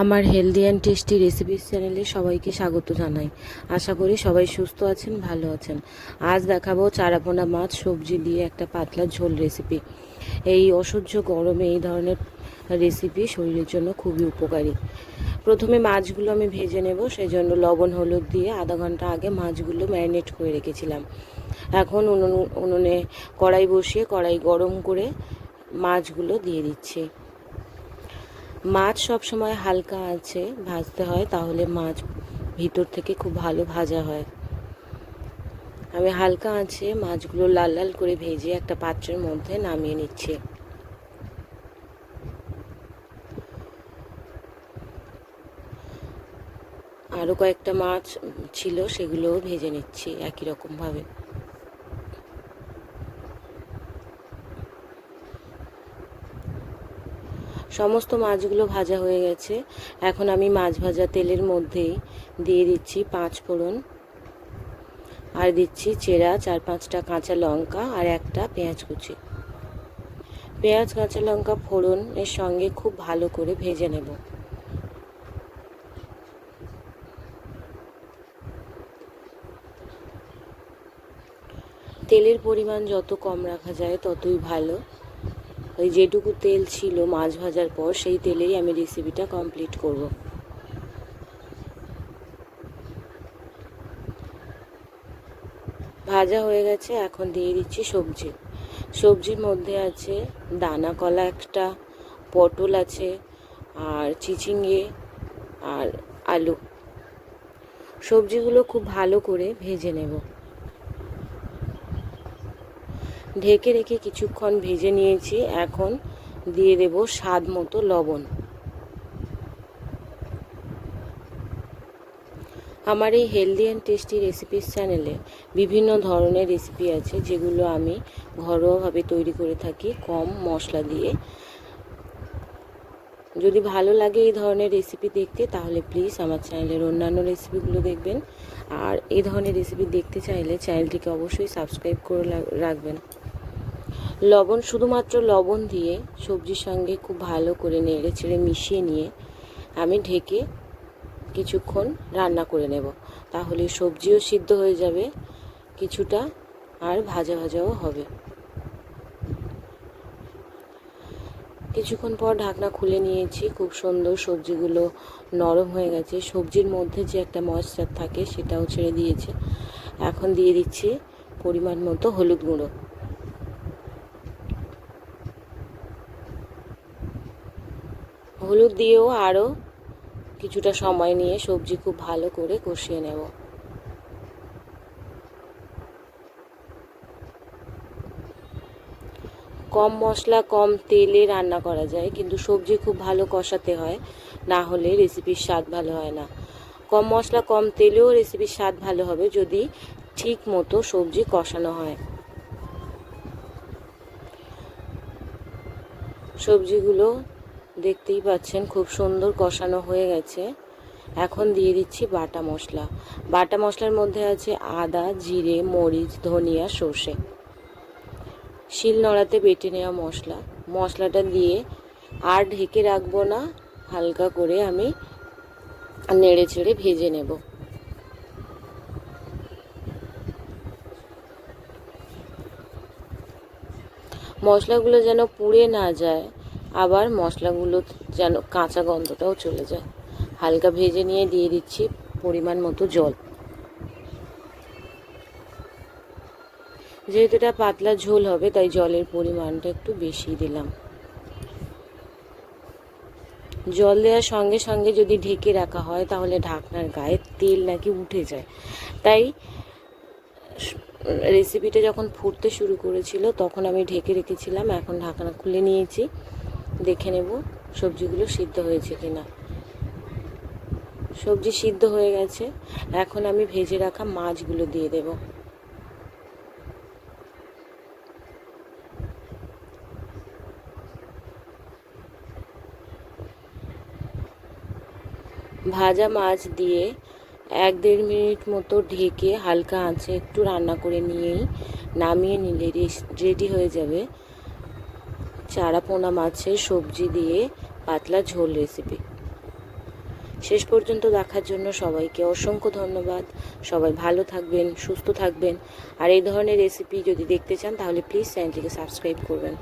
আমার healthy and tasty recipes চ্যানেলে সবাইকে স্বাগত জানাই। আশা করি সবাই সুস্থ আছেন, ভালো আছেন। আজ দেখাবো চারাপোনা মাছ সবজি দিয়ে একটা পাতলা ঝোল রেসিপি এই অসহ্য গরমে এই ধরনের রেসিপি শরীরের জন্য খুবই উপকারী। প্রথমে মাছগুলো আমি ভেজে নেব সেই জন্য লবণ, হলুদ দিয়ে আধা ঘণ্টা আগে মাছগুলো ম্যারিনেট করে রেখেছিলাম। এখন উনুন, উনুনে কড়াই বসিয়ে কড়াই গরম করে মাছগুলো দিয়ে দিচ্ছি। মাছ সব সময় হালকা আছে, ভাজতে হয়, তাহলে মাছ ভিতর থেকে খুব ভালো ভাজা হয়। আমি হালকা আছে মাছগুলো লাল লাল করে ভেজে একটা পাত্রের মধ্যে নামিয়ে নিচ্ছি। আরও কয়েকটা মাছ ছিল, সেগুলোও ভেজে নিচ্ছি একই রকমভাবে। সমস্ত মাছগুলো ভাজা হয়ে গেছে। এখন আমি মাছ ভাজা তেলের মধ্যেই দিয়ে দিচ্ছি পাঁচ ফোড়ন। আর দিচ্ছি চেরা, চার পাঁচটা কাঁচা লঙ্কা আর একটা পেঁয়াজ কুচি। পেঁয়াজ, কাঁচা লঙ্কা ফোড়নের সঙ্গে খুব ভালো করে ভেজে নেব। তেলের পরিমাণ যত কম রাখা যায় ততই ভালো। ওই যেটুকু তেল ছিল মাছ ভাজার পর, সেই তেলেই আমি রেসিপিটা কমপ্লিট করব। ভাজা হয়ে গেছে, এখন দিয়ে দিচ্ছি সবজি। সবজির মধ্যে আছে দানা কলা একটা, পটল আছে, আর চিচিঙ্গে, আর আলু। সবজিগুলো খুব ভালো করে ভেজে নেব। ঢেকে রেখে কিছুক্ষণ ভেজে নিয়েছি। এখন দিয়ে দেব স্বাদ মতো লবণ। আমার এই হেলদি অ্যান্ড টেস্টি রেসিপিস চ্যানেলে বিভিন্ন ধরনের রেসিপি আছে, যেগুলো আমি ঘরোয়াভাবে তৈরি করে থাকি কম মশলা দিয়ে। যদি ভালো লাগে এই ধরনের রেসিপি দেখতে, তাহলে প্লিজ আমার চ্যানেলের অন্যান্য রেসিপিগুলো দেখবেন। আর এই ধরনের রেসিপি দেখতে চাইলে চ্যানেলটিকে অবশ্যই সাবস্ক্রাইব করে রাখবেন। লবণ শুধুমাত্র লবণ দিয়ে সবজির সঙ্গে খুব ভালো করে নেড়ে ছেড়ে মিশিয়ে নিয়ে আমি ঢেকে কিছুক্ষণ রান্না করে নেব। তাহলে সবজিও সিদ্ধ হয়ে যাবে, কিছুটা আর ভাজা ভাজাও হবে। কিছুক্ষণ পর ঢাকনা খুলে নিয়েছি, খুব সুন্দর সবজিগুলো নরম হয়ে গেছে। সবজির মধ্যে যে একটা ময়েশ্চার থাকে সেটাও ছেড়ে দিয়েছে। এখন দিয়ে দিচ্ছি পরিমাণ মতো হলুদ গুঁড়ো। হলুদ দিয়েও আরও কিছুটা সময় নিয়ে সবজি খুব ভালো করে কষিয়ে নেব। কম মশলা, কম তেলে রান্না করা যায়, কিন্তু সবজি খুব ভালো কষাতে হয়, না হলে রেসিপির স্বাদ ভালো হয় না। কম মশলা, কম তেলেও রেসিপির স্বাদ ভালো হবে যদি ঠিক মতো সবজি কষানো হয়। সবজিগুলো দেখতেই পাচ্ছেন, খুব সুন্দর কষানো হয়ে গেছে। এখন দিয়ে দিচ্ছি বাটা মশলা। বাটা মশলার মধ্যে আছে আদা, জিরে, মরিচ, ধনিয়া, সর্ষে। শিল নড়াতে বেটে নেওয়া মশলা। মশলাটা দিয়ে আর ঢেকে রাখব না, হালকা করে আমি নেড়ে চেড়ে ভেজে নেব। মশলাগুলো যেন পুড়ে না যায় আবার মশলাগুলো যেন কাঁচা গন্ধটাও চলে যায়। হালকা ভেজে নিয়ে দিয়ে দিচ্ছি পরিমাণ মতো জল। যেহেতু এটা পাতলা ঝোল হবে, তাই জলের পরিমাণটা একটু বেশি দিলাম। জল দেওয়ার সঙ্গে সঙ্গে যদি ঢেকে রাখা হয়, তাহলে ঢাকনার গায়ে তেল নাকি উঠে যায়। তাই রেসিপিটা যখন ফুটতে শুরু করেছিল, তখন আমি ঢেকে রেখেছিলাম, এখন ঢাকনা খুলে নিয়েছি। দেখে নেব সবজিগুলো সিদ্ধ হয়েছে কিনা। সবজি সিদ্ধ হয়ে গেছে। এখন আমি ভেজে রাখা মাছগুলো দিয়ে দেব। ভাজা মাছ দিয়ে এক দেড় মিনিট মতো ঢেকে হালকা আঁচে একটু রান্না করে নিয়েই নামিয়ে নিলে রেডি হয়ে যাবে। চারা পোনা মাছের সবজি দিয়ে পাতলা ঝোল রেসিপি শেষ পর্যন্ত দেখার জন্য সবাইকে অসংখ্য ধন্যবাদ। সবাই ভালো থাকবেন, সুস্থ থাকবেন। আর এই ধরনের রেসিপি যদি দেখতে চান তাহলে প্লিজ চ্যানেলটিকে সাবস্ক্রাইব করবেন।